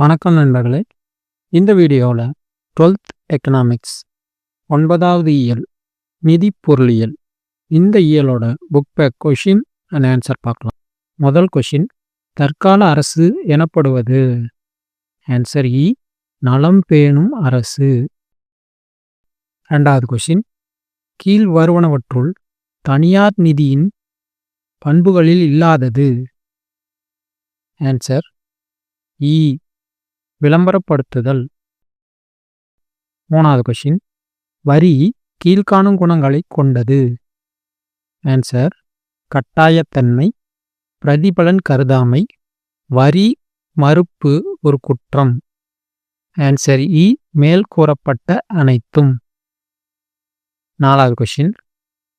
வணக்கம் நண்பர்களே. இந்த வீடியோவில் டுவெல்த் எக்கனாமிக்ஸ் ஒன்பதாவது இயல் நிதி பொருளியல் இந்த இயலோட book back question and answer பார்க்கலாம். முதல் கொஷின் தற்கால அரசு எனப்படுவது? ஆன்சர் இ e, நலம் பேணும் அரசு. ரெண்டாவது கொஷின் கீழ் வருவனவற்றுள் தனியார் நிதியின் பண்புகளில் இல்லாதது? ஆன்சர் இ e, விளம்பரப்படுத்துதல். மூணாவது கொஷின் வரி கீழ்காணும் குணங்களை கொண்டது. ஆன்சர் கட்டாயத்தன்மை. பிரதிபலன் கருதாமை. வரி மறுப்பு ஒரு குற்றம். ஆன்சர் இ e. மேல் கூறப்பட்ட அனைத்தும். நாலாவது கொஷின்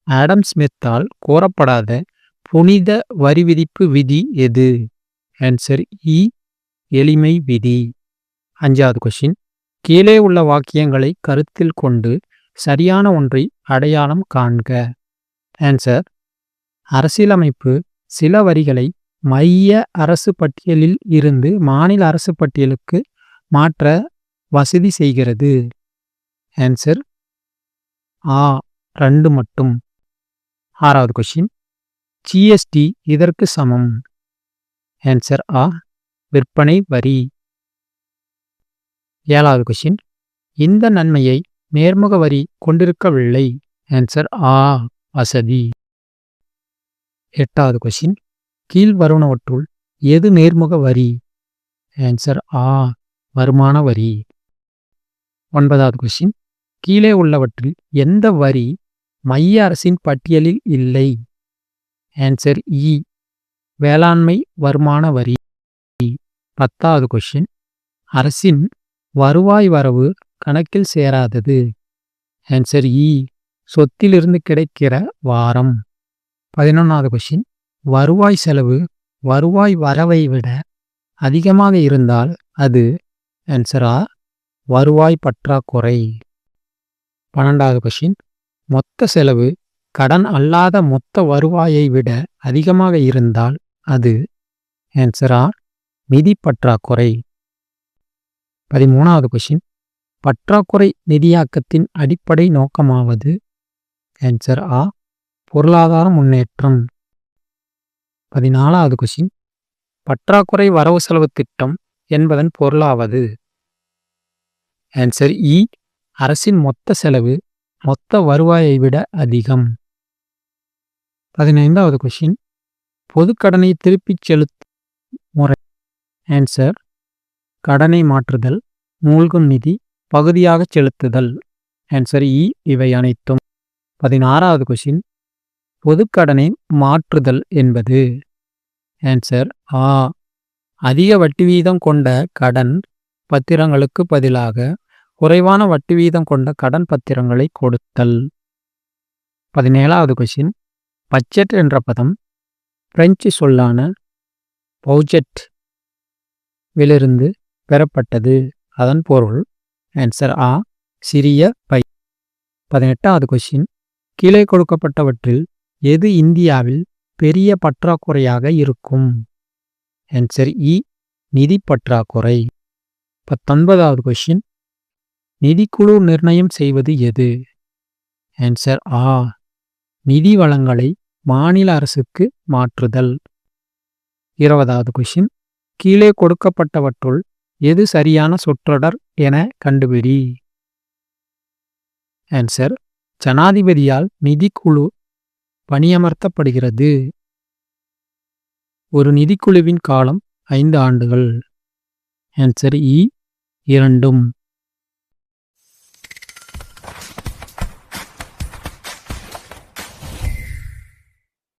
ஆடம் ஸ்மித்தால் கூறப்படாத புனித வரி விதிப்பு விதி எது? ஆன்சர் இ e. எளிமை விதி. அஞ்சாவது கொஷின் கீழே உள்ள வாக்கியங்களை கருத்தில் கொண்டு சரியான ஒன்றை அடையாளம் காண்க. ஆன்சர் அரசியலமைப்பு சில வரிகளை மைய அரசு பட்டியலில் இருந்து மாநில அரசு பட்டியலுக்கு மாற்ற வசதி செய்கிறது. ஆன்சர் ஆ ரெண்டு மட்டும். ஆறாவது கொஷின் ஜிஎஸ்டி இதற்கு சமம். ஆன்சர் ஆ விற்பனை வரி. ஏழாவது கொஷின் இந்த நன்மையை நேர்முக வரி கொண்டிருக்கவில்லை. ஆன்சர் ஆ வசதி. எட்டாவது கொஷின் கீழ் வருவனவற்றுள் எது நேர்முக வரி? ஆன்சர் ஆ வருமான வரி. ஒன்பதாவது கொஷின் கீழே உள்ளவற்றில் எந்த வரி மைய அரசின் பட்டியலில் இல்லை? ஆன்சர் இ e, வேளாண்மை வருமான வரி. பத்தாவது கொஷின் அரசின் வருவாய் வரவு கணக்கில் சேராதது. ஆன்சர் இ e. சொத்திலிருந்து கிடைக்கிற வாரம். பதினொன்றாவது கொஷின் வருவாய் செலவு வருவாய் வரவை விட அதிகமாக இருந்தால் அது? ஆன்சரா வருவாய் பற்றாக்குறை. பன்னெண்டாவது கொஷின் மொத்த செலவு கடன் அல்லாத மொத்த வருவாயை விட அதிகமாக இருந்தால் அது? ஆன்சரா நிதி பற்றாக்குறை. பதிமூணாவது கொஷின் பற்றாக்குறை நிதியாக்கத்தின் அடிப்படை நோக்கமாவது? ஆன்சர் ஆ பொருளாதார முன்னேற்றம். பதினாலாவது கொஷின் பற்றாக்குறை வரவு செலவு திட்டம் என்பதன் பொருளாவது? ஆன்சர் இ e. அரசின் மொத்த செலவு மொத்த வருவாயை விட அதிகம். பதினைந்தாவது கொஷின் பொதுக்கடனை திருப்பிச் செலுத்தும் முறை. ஆன்சர் கடனை மாற்றுதல் மூழ்கும் நிதி பகுதியாக செலுத்துதல். ஆன்சர் இ e. இவை அனைத்தும். பதினாறாவது கொஷின் பொதுக்கடனை மாற்றுதல் என்பது? ஆன்சர் ஆ அதிக வட்டி வீதம் கொண்ட கடன் பத்திரங்களுக்கு பதிலாக குறைவான வட்டி வீதம் கொண்ட கடன் பத்திரங்களை கொடுத்தல். பதினேழாவது கொஷின் பட்ஜெட் என்ற பதம் பிரெஞ்சு சொல்லான பௌஜெட் விலிருந்து பெறப்பட்டது. அதன் பொருள் ஆன்சர் ஆ சிறிய பை. பதினெட்டாவது கொஷின் கீழே கொடுக்கப்பட்டவற்றில் எது இந்தியாவில் பெரிய பற்றாக்குறையாக இருக்கும்? ஆன்சர் இ e, நிதி பற்றாக்குறை. பத்தொன்பதாவது கொஷின் நிதிக்குழு நிர்ணயம் செய்வது எது? ஆன்சர் ஆ நிதி வளங்களை மாநில அரசுக்கு மாற்றுதல். இருபதாவது கொஷின் கீழே கொடுக்கப்பட்டவற்றுள் எது சரியான சொற்றொடர் என கண்டுபிடி. ஆன்சர் ஜனாதிபதியால் நிதிக்குழு பணியமர்த்தப்படுகிறது. ஒரு நிதிக்குழுவின் காலம் ஐந்து ஆண்டுகள். ஆன்சர் இ e. இரண்டும்.